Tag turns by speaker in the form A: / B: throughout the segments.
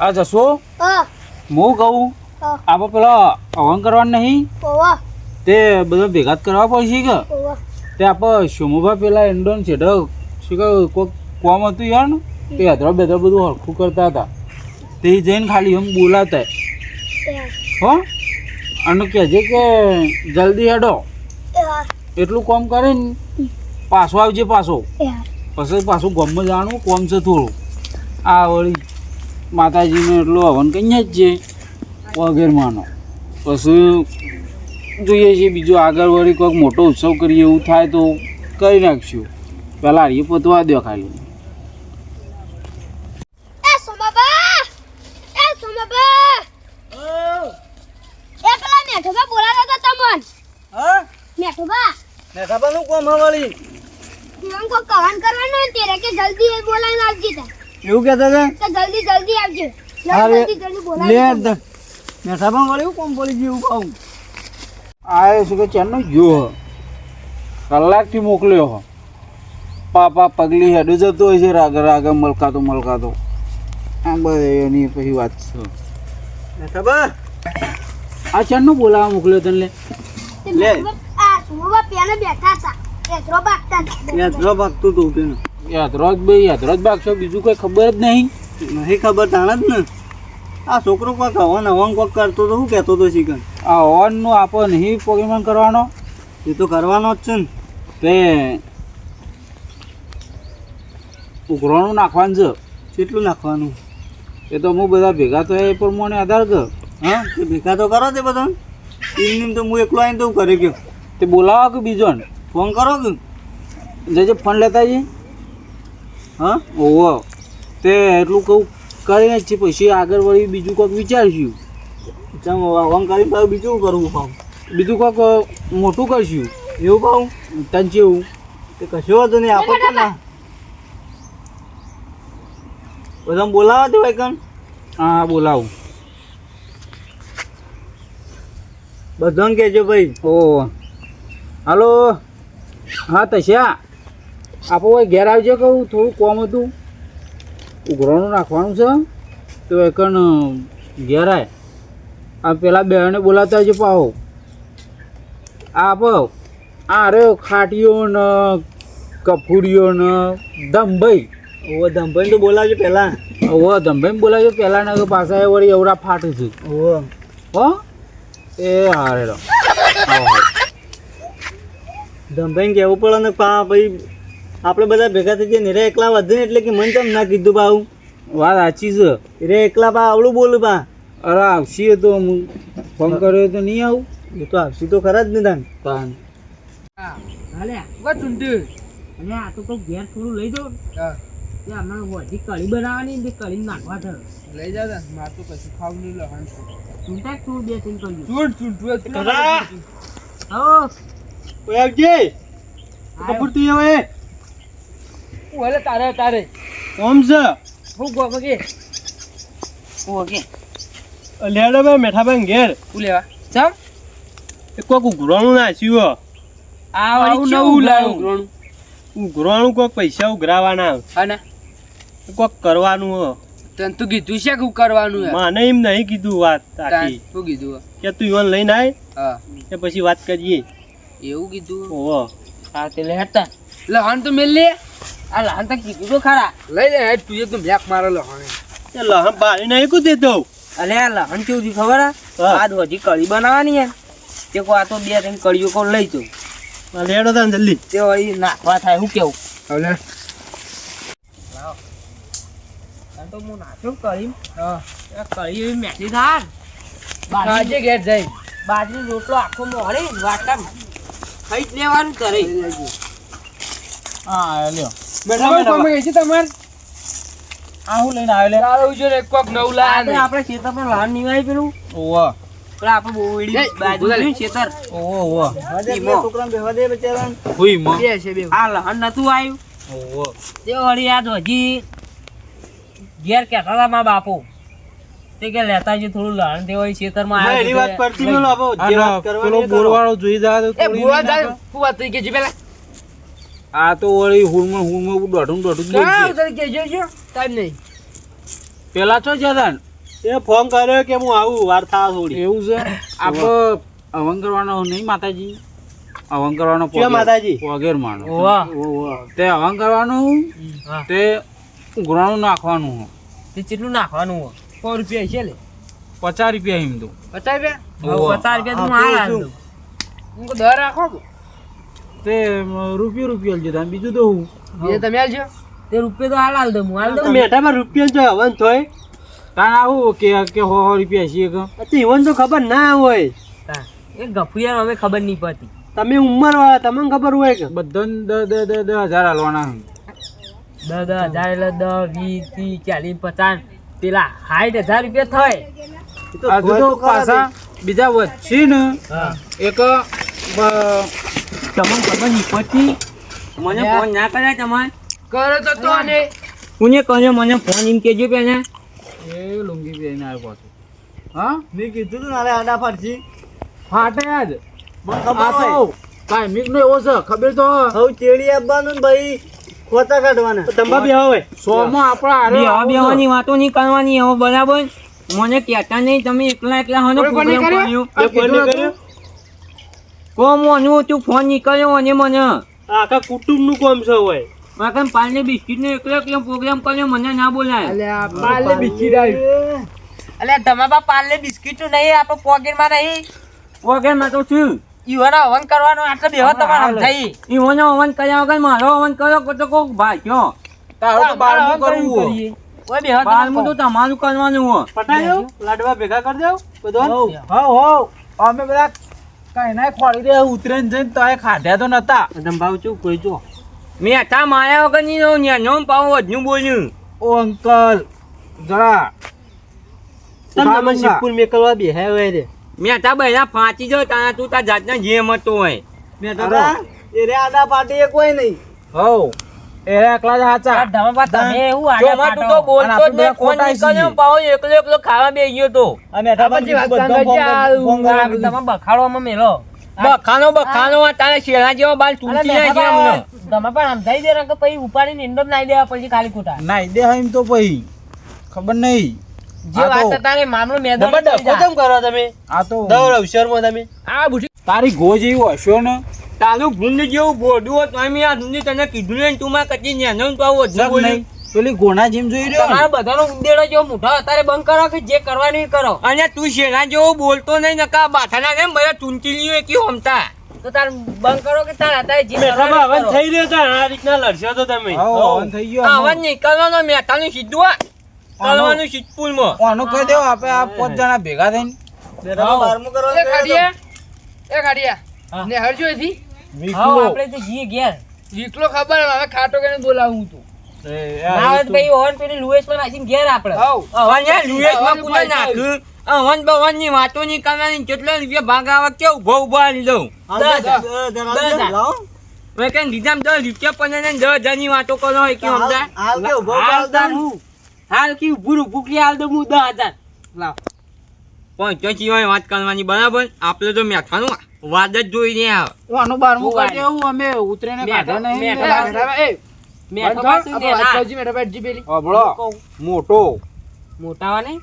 A: આ જશો?
B: હા.
A: કહું આપણે પેલા હવન કરવાનું નહીં? તે બધા ભેગા જ કરવા પડશે કે? તે આપણે શોમુભા પેલા એન્ડોન છે શું કહે કોઈક કોમ હતું યાર તે હદરા બેદરા બધું હરખું કરતા હતા. તે જઈને ખાલી એમ બોલાતા. હો. અને કહેજે કે જલ્દી હેડો. એટલું કોમ કરે ને પાછો આવજે પાછો. પછી પાછું ગામમાં જાણવું કોમ છે થોડું. આ વળી માતાજીને એટલું હવન કહીએ જ છે વગેરે માનો પછી જોઈએ છીએ બીજું આગળ વળી કોઈક મોટો ઉત્સવ કરીએ એવું થાય તો કરી નાખશું. પહેલાં હારીએ પતવા દો ખાલી.
B: મેઠાબા સોમાબા! એ સોમાબા! એ પેલા મેઠોબા બોલાતા હતા તમન.
C: હા?
B: મેઠોબા!
C: મેઠાબાનું કોમ હવાળી
B: જીવન કરવાનું ને તેરે કે જલ્દી એ બોલાવીને આવજે તા
C: એવું કહેતા હતા?
B: જલ્દી જલ્દી આવજો.
C: અરે,
B: જલ્દી જલ્દી બોલાવી
C: લે દ- વળી એવું કોમ પડી ગયું કહું?
A: આ શું કે ચારનો ગયો કલાકથી મોકલ્યો હો. પાપા પગલી હેડું જતો હોય છે રાગે રાગ મલકાતો મલકાતો. આ બધી એની પછી વાત છે.
C: મેઠાબા
A: આ બોલાવા મોકલ્યો તને લે.
C: લે.
B: બેઠા હતા.
C: ભાગતું કે
A: યાદરાજ ભાઈ યાદરાજ બાગશો બીજું કઈ ખબર જ નહીં.
C: નહીં ખબર તાણ જ ને. આ છોકરો કોઈક હવન હવન કોક કરતો તો શું કહેતો હતો શીખન
A: આ હવનનું આપો નહીં પોકેમોન કરવાનો?
C: એ તો કરવાનો જ છે ને.
A: તે ઉઘરાણું નાખવાનું છે.
C: કેટલું નાખવાનું?
A: એ તો હું બધા ભેગા તો એ પ્રમાણે આધાર કર.
C: હા તે ભેગા તો કરો તે બધા એમ તો હું એકલો આવીને તો કરી ગયો.
A: તે બોલાવો કે બીજો
C: ફોન કરો કે?
A: જજે ફોન લેતા જઈએ.
C: હા?
A: ઓહો. તે એટલું કહું, કરીને જ છે. પછી આગળ વળી બીજું કોઈક વિચારશું.
C: ચમ હવન કરીને બીજું કરવું પાછું?
A: બીજું કોઈક મોટું કરશું.
C: એવું પાછું
A: તન જેવું
C: તે કશો વાંધો નહીં. આપો તો ના. બધા બોલાવા દે ભાઈ કણ?
A: હા, બોલાવું.
C: બધાને કહેજો ભાઈ.
A: ઓ હાલો. હા, તસ્યા. આપો ભાઈ ઘેર આવજો કહું થોડું કોમ હતું. ઉઘરાણું નાખવાનું છે. તો એકણ ઘેર આવે આ પેલા બહેને બોલાતા જ પાહો. આ આપો. આ રે ખાટીઓ ને કફુરીઓ ને દમભાઈ
C: ઓવો ધમભાઈ તો બોલાવજો પહેલાં.
A: ઓ દમભાઈ બોલાવજો પહેલાં ને પાછા વળી એવડા ફાટું છે.
C: ઓવો
A: હો? એ હારે
C: ધમભાઈને કહેવું પડે ને પા ભાઈ આપણે બધા ભેગા થઈ જઈએ ને રે એકલા વધે ને એટલે કે મને કેમ ના કીધું બા આવું?
A: વાત સાચી છે.
C: રે એકલા બા આવડું બોલું બા.
A: અરે આવશી તો હું ફોન કર્યો તો નહીં આવું?
C: એ તો આવશે તો ખરા જ ને તાન.
A: તાન
D: અને આ તો કોઈ ઘેર થોડું લઈ જાઓ. તે વધી બનાવવાની તે કઢી નાખવા થયો
E: લઈ જા તા માર તો કશું ખાવું નહીં લહણ છે.
D: ચૂંટાક બે ત્રણ કર્યું
E: ચૂંટ ચૂંટ
C: ખરા.
D: હો
C: આવજે કપૂર તું હવે
E: ઓલે તારે તારે.
C: ઓમ છે?
E: હું ગો મગે
D: ઓકે
C: લેડો બે મેઠાભાઈ ઘેર.
E: હું લેવા. ચમ?
C: એ કોક ઉઘરાણું નાખ્યું
E: આ
D: વળી
E: નવું લાવ્યું?
C: ઉઘરાણું. કોક પૈસા ઉઘરાવાના.
E: અને?
C: કોક કરવાનું હો.
E: તને તું કીધું છે કે કરવાનું હે?
C: મને એમ નહીં કીધું વાત આખી.
E: શું કીધું
C: કે તું ઈવન લઈને આય
E: હા.
C: કે પછી વાત કરીએ.
E: એવું કીધું
C: ઓહો.
D: હા તે લેતા
E: હાન તો મેલ લે.
D: આ લહન તો કીધું તો ખરા.
E: લઈ લે તુજે તું બ્લેક મારે લહણ
C: એ લહણ બારી નહીં કું દેતો
D: અલે આ લહણ કેવું થયું ખબર. આ હજી કઢી બનાવવાની હે. તે કો આ તો બે ત્રણ કળીઓ કોણ લઈ જઉં.
C: લેડો તાન જલ્દી.
D: તે વળી નાખવા થાય હું કેવું?
E: હવે
D: આ તો હું નાખ્યો કઢી. આ કઢી એવી મેથી થાર
E: આજે ઘેર જઈ.
D: બાજરી રોટલો આખો મોડે વાટકા ખાઈ જ લેવાનું કરે
A: હા લ્યો.
E: મેઠા કોમ ગઈ તમાર?
A: આ હું લઈને આવ્યો લે.
E: તારો ઉજો ને કોક નવું
D: આપણે આપણે ખેતર પર લહાન નિવાય પેલું.
A: ઓહો
D: પેલા આપણે બહુ બાજુ ખેતર?
A: ઓહો ઓહો
C: છોકરાને બેહવા દે બચારાને.
A: હુઈ માં
E: બે છે બે.
D: આ લહાન નતું આવ્યું.
A: ઓહો
D: તે વળી યાદ હજી ઘેર કહેતા હતા મારા બાપુ. તે કે લેતા જે થોડું લહાન તે વળી ખેતરમાં
C: હા, એની વાત પરથી મેલો આપો જે વાત કરવાની એ
A: બોરવાળો જોઈ જાય તો
E: એ
A: તોડી
E: જાય. હું વાત થઈ ગઈ છે પેલા?
A: આ તો વળી હુરમાં હુરમાં દોઢું દોઢું જ
E: કાં
A: બોલશે.
E: ઉતરી કે જો જો ટાઈમ નહીં.
A: પેલા છો જતા
C: એ ફોન કર્યો કે હું આવું વાર થા થોડી.
A: એવું છે? આપણે હવન કરવાનો નહીં માતાજી? હવન કરવાનો
C: માતાજી?
A: પગેર માનો તે હવન કરવાનું તે ઉઘરાણું નાખવાનું
F: તે કેટલું નાખવાનું સો રૂપિયા છે લે.
A: પચાસ રૂપિયા એમ તો
E: પચાસ રૂપિયા?
F: પચાસ રૂપિયા
C: હા?
F: દઉં.
E: હું દર રાખો?
A: તે રૂપિયો રૂપિયો લેજો તમે બીજું તો હું.
E: બીજે તમે આલજો.
F: તે રૂપિયા તો હાલ હાલ દઉં હું હાલ દઉં.
C: મેઠામાં રૂપિયા જો હવન થોય
A: કારણ આવું કે કે સો હો રૂપિયા છીએ કે?
C: તો ઈવન તો ખબર ના હોય.
F: તા. એ ગફિયા હવે ખબર નહીં પડતી.
C: તમે ઉંમર વાળા તમને ખબર હોય કે?
A: બધાને દસ દસ દસ દસ હજાર હાલવાના
F: દસ દસ હજાર એટલે દસ વીસ ત્રીસ ચાલીસ પચાસ. પેલા સાઠ હજાર રૂપિયા થાય.
A: પાછા બીજા વચ્ચે ને એક
F: તમને ખબર પડતી મને ફોન ના કરાય તમારે?
E: કરો તો તો ને
F: કોને કર્યો? મને ફોન એમ કેજો પેલા
A: એ લુંગી પહેરીને આવ્યો પાછો. હા?
C: મેં કીધું તું નાલે આડા ફાડશી
A: ફાટે જ. આ કાંઈ નો એવો છે ખબર તો
C: હવે ચેડી આપવાનું ભાઈ ખોતા કાઢવાના. તંબા બી હોય
A: સોમાં આપણા હારે
F: બેવાની વાતો નહીં કરવાની હવે બરાબર. મને કહેતા નહીં તમે એકલા એકલા હનો program
E: કર્યો?
F: કર્યો
C: એ ફોન નહીં કર્યો
F: કોમ ઓનું તું ફોન નીકળ્યો અને મને.
C: આ આખા કુટુંબનું કામ છે હોય
F: મારા પાલને બિસ્કિટ નો એકલો એકલો પ્રોગ્રામ કર્યો મને ના બોલાય.
E: અલ્યા પાલે બિસ્કીટ આવ્યું
F: અલે તમારા પાલને બિસ્કિટ નહીં આપણે પોકેટમાં નહીં. પોકેટમાં તો શું? ઈવોનો હવન કરવાનો આટલો બેહો તમારો સમજાઈ. ઈવોનો હવન કર્યા વગર મારો હવન કર્યો તો કોક ભાગ્યો
A: તારો તો બારમું કરવું હોય.
F: ઓય બેહો બારમું તો તમારું કરવાનું હો.
C: પટાયો? લાડવા ભેગા કરી દેવ બધો?
A: હવ હો અમે બધા કાંઈ ના ખોળી દે ઉતરે જઈને તો ખાધ્યા તો નતા.
C: ધંભાવ છું કોઈ જો.
F: મેં હતા માયા વગરની નો ન્યાનો પાવ વધનું બોલ્યું.
A: ઓ અંકલ જરા.
C: તમે તમે
A: લૂંગા.
C: શિવપુર મેકલવા બેહ્યા હોય રે.
F: મેં બે બહેરા ફાંચી જો તારા તું તાર જાતના જેમ હતો હોય.
C: મેં તો એ રે આદા પાટી કોઈ નહીં.
A: હવ. એકલા જ હાચા.
F: તું તો બોલતો જ નહીં, ફોન નીકળ્યો, પાછો એકલો એકલો ખાવા બેસી ગયો તો.
C: અમે
E: પછી વાત સાંભળજે, આ
F: તમે બખાડવામાં મેલો. બખાનો બખાનો આ શેરા જેવો બાલ તૂટી જાય છે અમને. તમે પણ સમજાઈ દે કે પછી ઉપાડીને ઇન્ડોર નાઈ દેવા પછી ખાલી ખોટા.
A: નાઈ દે એમ તો પછી. ખબર નહીં.
F: જે વાત તારે મામલો મેદાન
C: કરો તમે?
A: આ તો
C: દોર અવસરમાં તમે?
F: આ
A: તારી ગો જેવી હશો ને
F: તારું ભૂંડ જેવું બોડું હોત તો મેં આ ધૂંડી તને કીધું ને તું માં કચી નેનો તો આવો
A: જગ નહીં પેલી ગોણા જેમ જોઈ રહ્યો
F: આ બધાનો ઉંદેડો જેવો મોઢા અત્યારે બંધ કરો કે જે કરવાનું કરો? અને તું શેના જેવો બોલતો નહીં નકા બાથાના કેમ બધા ચૂંટીલીઓ એકી હોમતા? તો તાર બંધ કરો કે તાર અત્યારે જે
C: મેઠામાં હવન થઈ રહ્યો આ રીતના લડશો તો તમે.
A: હવન થઈ ગયો.
F: અવાજ નીકળવાનો મેથાનું સીધું
A: આનું કહી દેવો આપણે આ પાંચ જણા ભેગા થઈને.
C: બારમું કરવા
E: એ ખાડિયા એ ખાડિયા ને હરજો એથી
F: હા. આપણે તો જીએ ઘેર.
E: વીકલો ખબર હવે ખાટો કેને બોલાવું તું.
A: એ,
F: ના
A: આ
F: હોય તો ભાઈ ઓવન પેલી લુએસમાં નાખીને ઘેર આપણે.
E: હવ
F: યાર લુએસમાં
E: હવાનું
F: પૂરા નાખ્યું અવન બવનની વાતો નહીં કરવાની કેટલા રૂપિયા ભાગ કે ઊભો ઊભો આલી દઉં દસ હજાર. દસ હજાર. હવે કઈ લીધામ દસ રૂપિયા એને દસ હજારની વાતો કરો કે સમજાય?
C: હાલ કે
F: ઊભો ઉભું કે હાલ દઉં હું દસ હજાર. લાવ. પણ ચોથી વાત કરવાની બરાબર? આપણે તો મેઠાનું વાત જ જોઈ રહ્યા આવે.
A: આનું બારમું. કરી દેવું અમે ઉતરીને
F: મેઠા-
A: કાઢ્યા નહીં.
E: એ
F: મેઠા- મેઠો પાછું
E: કર.
F: ને,
E: મેઠાભાઈ, હજી પેલી.
A: ઓબળો મોટો.
F: મોટા. વાને?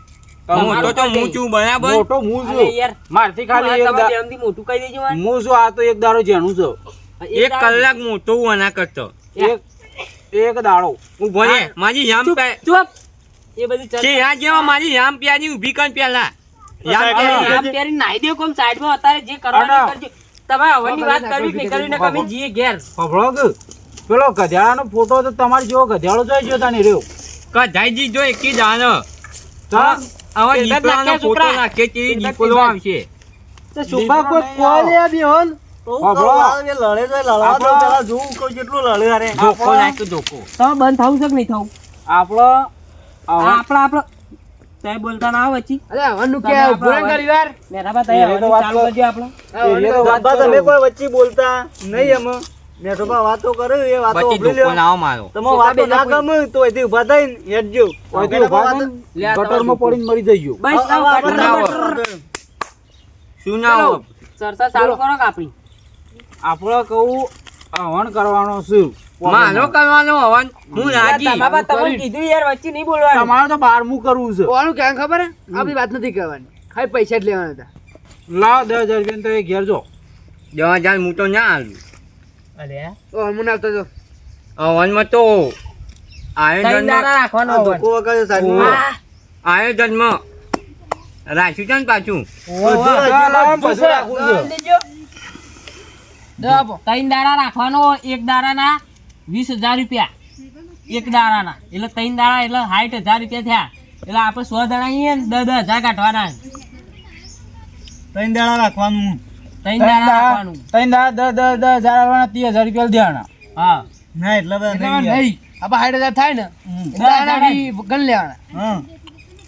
F: મોટો તો હું છું બરાબર.
A: મોટો હું છું.
F: યાર
A: મારથી ખાલી એક દા-
F: બેનથી મોટું કહી દેજો વાન.
A: હું છું આ તો એક દાડો જેનું છું.
F: એક કલાક મોટો હું આના કરતો.
A: એક એક દાડો.
F: હું. ભણે મારી જામ પે ચૂપ. એ બધી છે આ જેવા મારી જામ પ્યારી ઊભી કર પેલા. નાઈ દે કોમ સાઈડમાં અત્યારે જે કરવાનું કરજો. તમારે હવનની વાત કરવી કે નહીં કરવી ને કમે જીએ ઘેર.
A: હોભળો પેલો ગધેડાનો ફોટો તો તમારે જેવો ગધેડો જોઈ જોતા તને રહ્યો.
F: કઢાઈ જો એકી જાણ
A: ચાલ.
F: આવા દીપડાનો ફોટો નાખે તે દીપડો આવશે.
C: તો શુભા કોઈ કોલ યા બી હોન તો
A: હા, બરો.
C: લડે તો લડવા દો
A: આપણો-
C: પેલા જોવું કોઈ કેટલું લડે અરે
F: ધોકો
A: આપણો-
F: નાખ્યો ધોકો તમે બંધ થવું છે કે નહીં થવું
A: આપણો. આવા-
F: આપણા આપણો સાહેબ બોલતા ના આવે
E: અરે હવાનું કે ઊભો
F: અવાજ-
E: ઘણી વાર.
F: મેરા બા
A: એ તો વાત
F: ચાલુ
A: કર.
F: કરજો આપણો
A: એ તો વાત
C: તમે કોઈ વચ્ચે બોલતા નહીં એમ. મેઠોબા વાતો કરે એ વાતો
F: ધોકો
C: લ્યો.
F: ના મારો
C: તમે વાતો ના ગમ તો એથી ઊભા થઈને હેડજો.
A: ઊભા
C: વાતો-
A: થઈને ગટરમાં પડીને મરી જઈયો
F: બસ આવો ના શું ના ચર્ચા ચાલુ કરો કે આપણી?
A: આપણે કહું હવન કરવાનો છું.
F: મારો કરવાનો હવન. હું રાજી.
E: તમારા બા
F: કીધું યાર વચ્ચે નહીં બોલવાનું.
A: તમારે તો બારમું કરવું છે.
E: ઓનું કેમ ખબર હે? આ વાત નથી કરવાની. ખાલી પૈસા જ લેવાના હતા.
A: લાવ દસ હજાર રૂપિયા તો એ ઘેર જો.
F: દસ હજાર હું તો ના આલું.
E: ઓ હમણાં આવતો તો.
F: હવનમાં તો આયોજનમાં
C: આ ધોકો વગાડ્યો સાહેબનો.
F: આયોજનમાં રાખ્યું છે ને પાછું?
D: ત્રણ દાડા રાખવાનો એક દાડાના વીસ હજાર રૂપિયા. એક દાડાના. એટલે ત્રણ દાડા એટલે સાઠ હજાર રૂપિયા થયા. એટલે આપણે સો દાડા અહીંયા ને દસ દસ હજાર કાઢવાના
C: ત્રણ દાડા રાખવાનું.
D: ત્રણ દાડા રાખવાનું.
A: ત્રણ દાડા દસ દસ દસ હજાર આવવાના ત્રીસ હજાર રૂપિયા દેવાના.
D: હા.
C: ના એટલે બધા નહીં.
E: આપણે સાઠ હજાર થાય ને ગણ લેવાના.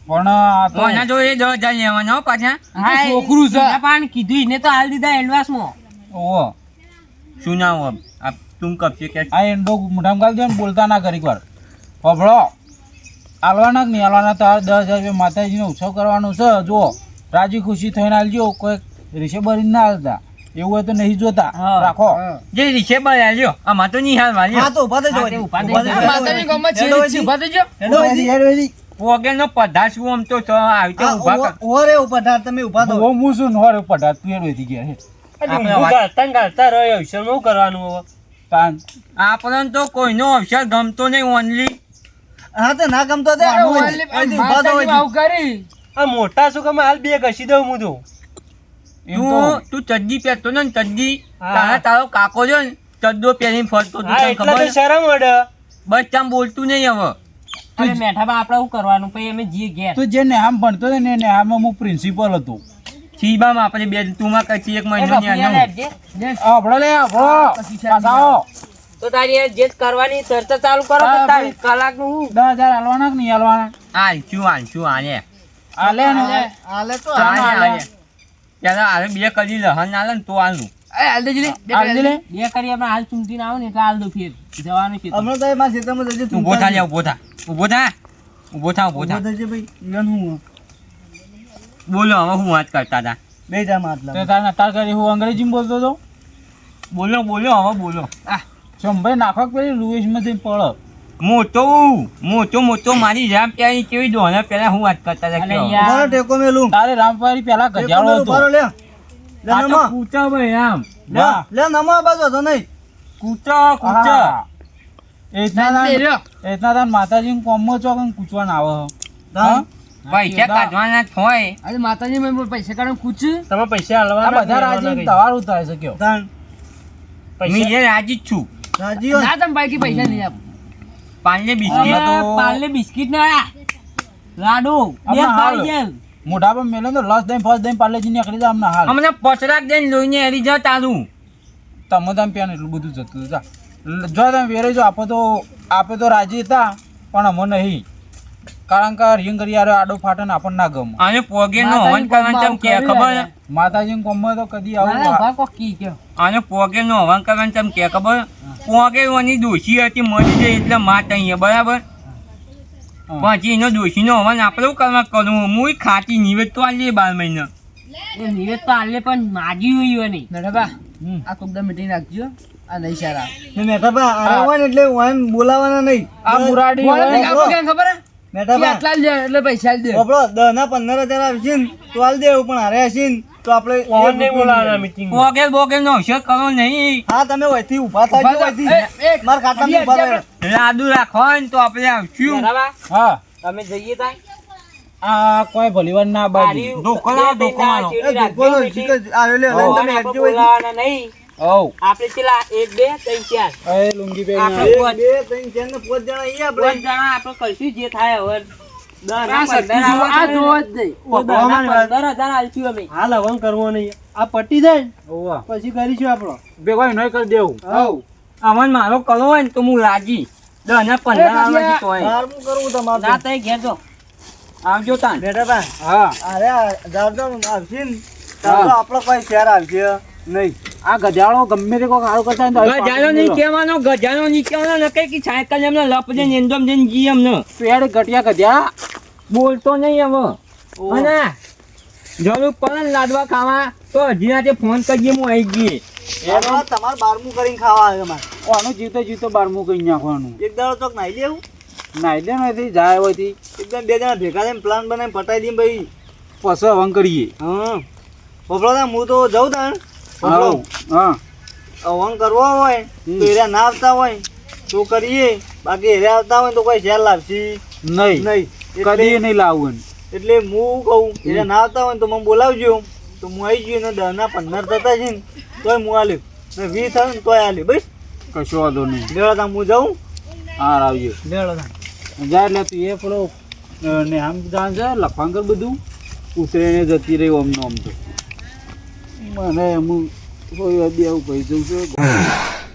A: પણ આ તો
F: દસ હજાર લેવાનો પાછા.
D: હા એ-
E: છોકરું છે.
D: પણ કીધું એને તો હાલ દીધા એડવાન્સમાં.
A: ઓહો.
F: શું નામ હોય? આ તું કપશે કે
A: આ એન્ડો મોઢામાં ગાલ દે બોલતા ના કરી વાર હોભળો આલવાના કે નહીં આલવાના? તાર દસ હજાર રૂપિયા માતાજીનો ઉત્સવ કરવાનો છે. જો રાજી ખુશી થઈને આલજો. કોઈ ભરીને ના આલતા. એવું હોય તો નહીં જોતા. રાખો.
F: જે રીસે આવ્યો આમાં તો નહીં હાલ
C: હા
F: વાલ્યો
C: તો ઊભા થજો
D: હા, ઊભા.
C: થજો.
E: માતાજી ગામમાં છે
C: ઊભા
E: જ છે. થઈ જાઓ.
C: હેડો હજી.
F: વગર નો પધાર શું આમ તો આવી તો
C: ઊભા
F: કર.
C: ઓરે રે ઊભા થા, તમે ઊભા થો.
A: હું હું શું નોરે પટા તું એનો થી ગયા હે
F: આપણે વાત-
A: તાન
F: આપણને તો કોઈનો અવસર ગમતો નહીં ઓનલી
C: હા તો ના ગમતો તે
E: આ
C: આવું
E: ઓનલી-
C: હોય. હજી ઊભા થો
E: માતાજીમાં
C: હજી.
E: આવું કરી.
A: એમ તો.
F: તું તું ચડ્ડી પહેરતો ને ચડ્ડી. તારા તારો કાકો છે ને ચડ્ડો પહેરીને ફરતો તું તને ખબર બસ ત્યાં બોલતું નહીં હવે.
D: મેઠામાં આપણે શું કરવાનું પછી અમે જે ગયા
A: તું જે નેહામ ભણતો હતો ને નેહામાં હું પ્રિન્સિપલ હતો.
F: શીબામાં આપણે બે તુંમાં કઈ એક મહિનો ની
A: આનો લે આપણો પાસાઓ
D: તો તારી જે કરવાની તરત ચાલુ કરો તારી
A: ભાઈ.
D: કલાકનું હું.
A: દસ હજાર આલવાના કે નહીં
F: હાલશું હાલે
A: આલે ને
C: હાલે તો
F: હાલે
A: હાલે.
F: હાલે ત્યારે હાલે બે કદી લહન હાલે તો હાલું
E: એ હાલ લે. બે
A: લે
D: કરી હાલ ને હાલ ફેર. જવાનું તો.
C: તું
F: ઊભો થા ઊભો થા. ઊભો થા ઊભો થા
C: ઊભો
F: થા.
C: ભાઈ. ઈવન હું.
F: બોલો હવે હું વાત કરતા હતા.
C: બે જા માટલા.
A: તે તાર તાર કરી હું અંગ્રેજીમાં બોલતો હતો?
F: બોલો બોલો હવે બોલો.
A: શંભાઈ નાખો કે પેલી લુઈસમાં જઈને પડો?
F: મોટો મોટો મોટો મારી રામ પ્યારી કેવી દોને પેલા હું વાત કરતા હતા
D: યાર.
C: ટેકો મેલું.
A: તારે રામપારી પેલા ગજાળો હતો.
C: લે. લે
F: આ
C: નમો.
F: કૂચા ભાઈ આમ.
C: લે
A: નમા
C: લે નમો આ બાજુ હતો નહીં.
F: કૂચા કૂચા.
A: એતના એટલા તાર માતાજી કોમમાં ચોક ને કૂચવાના આવે હો.
F: પૈસા કાઢવાના જ હોય?
E: અરે માતાજી મેં પૈસા કાઢવાનું પૂછ
A: આ બધા રાજી તવાર ઉતારે છે કયો?
C: તાન.
F: હું એ રાજી જ છું.
C: રાજી.
E: ના તમે બાઈકી પૈસા નહીં આપો.
D: પાલને
F: બિસ્કિટ.
A: તો-
D: પાર્લે બિસ્કિટ ના લાડુ બે
A: હાલ. મોઢા પર મેલે તો લસ દઈ ફસ દઈને પાર્લેજી નીકળી જાય અમને હાલ.
F: અમને પચરાક દઈને લઈને હરી જા તારું.
A: તમે તમે પ્યાન એટલું બધું જતું જા. જો તમે વેરે જો આપો તો આપે તો રાજી હતા પણ અમે નહીં. કારણ કે રિંગ કરી યાર આડો ફાટે ને આપણને ના ગમે.
F: આને પોગે નો હોન કારણ ચમ કે ખબર?
A: માતાજીને કોમ તો કદી આવું
D: કોક કી કે
F: આને પોગે નો હોન કારણ ચમ કે ખબર? પોગે ઓની દોશી હતી મરી જાય એટલે માત અહીંયા બરાબર. પછી એનો દોશી નો હવન આપણે કરવા કરું? હું ખાતી નિવેદ તો આલે બાર મહિના.
D: એ નિવેદ તો આલે પણ માજી હોય નહીં
E: નડબા આ કુકડા મીટિંગ રાખજો. આ નહીં સારા.
C: ને મેઠાભા આરા હોય એટલે વાન બોલાવાના નહીં.
A: આ મુરાડી
E: ખબર? હે? આટલા જ લે એટલે પૈસા દે
C: આપણો દસ ના પંદર હજાર આવશે ને તો હાલ દેવું પણ હારે હશે ને તો આપણે રૂપિયો નહીં લેવાનું.
F: પોગે બોગે નો અવસર કરો નહીં
C: હા તમે વહીથી ઊભા થાજો. વહીથી મારા ખાતામાં ઊભા રહો.
F: લાડુ રાખો ને તો આપણે આવશું?
A: હા
D: તમે જઈએ તાય
A: આ કોઈ ભલીવાર ના બાજી
F: લાવો, લાવો.
D: ઓહો.
C: તમે.
D: બોલાવાના નહીં
A: ઓ
D: આપણે પેલા એક બે ત્રણ ચાર.
A: એ લુંગી પહેરીને
D: આપણે
A: આવે.
C: એક, બે, ત્રણ, ચાર ને જણા આપણે.
D: જણા આપણે જે થાય હવે.
F: મારો કલો હોય ને તો હું લાગી. દસ ને પંદર
D: ઘેર જો.
F: આવજો તાન
C: બેટા બા
A: હા.
C: અરે આવશે ને તાર કોઈ ફેર આવશે નહીં.
A: આ ગજાળો ગમે તે કોઈ સારું કરતા હોય ને
F: નહીં કહેવાનો ગજાળો નહીં કહેવાનો ન કઈ કે સાયકલ એમને લપ દે એંદોમ જેમ જી એમને
A: પેડ ઘટિયા ગજા
F: બોલતો નહીં હવે. અને જરૂર પડે ને લાડવા ખાવા તો હજી રાતે ફોન કરીએ હું આવી ગઈ.
C: તમારે બારમું કરીને ખાવા આવે મારે
A: આનું જીવતો જીવતો બારમું કરી નાખવાનું.
C: એક દાડો ચોક નાઈ લેવું
A: નાઈ દે નથી જાય હોયથી
C: એકદમ બે જણા ભેગા થઈને પ્લાન બનાવીને પટાઈ દઈએ ભાઈ.
A: પસો હવન કરીએ.
C: હા. બપડો હું તો જાઉં તાણ.
A: હા. હા
C: કરવો હોય તો એરા ના આવતા હોય તો કરીએ. બાકી એરા આવતા હોય તો કોઈ શેર લાવશી
A: નહીં.
C: નહીં.
A: કદી નહીં લાવવું
C: એટલે હું કહું એરા ના આવતા હોય તો મને બોલાવજો. તો હું આવી ગયો ને દસ ના પંદર થતા છે ને તોય હું આલ્યો. ને વીસ થાય ને તોય આલ્યો. બસ.
A: કશો વાંધો નહીં.
C: લેવા તા હું જાઉં.
A: હા આવજો.
C: લેવા તા
A: જા એટલે તું એ પેલો ને આમ જાણ છે લખવાનું બધું. ઉતરીને જતી રહી આમ આમ તો. મને એમ કોઈ બે આવું કહી દઉં છું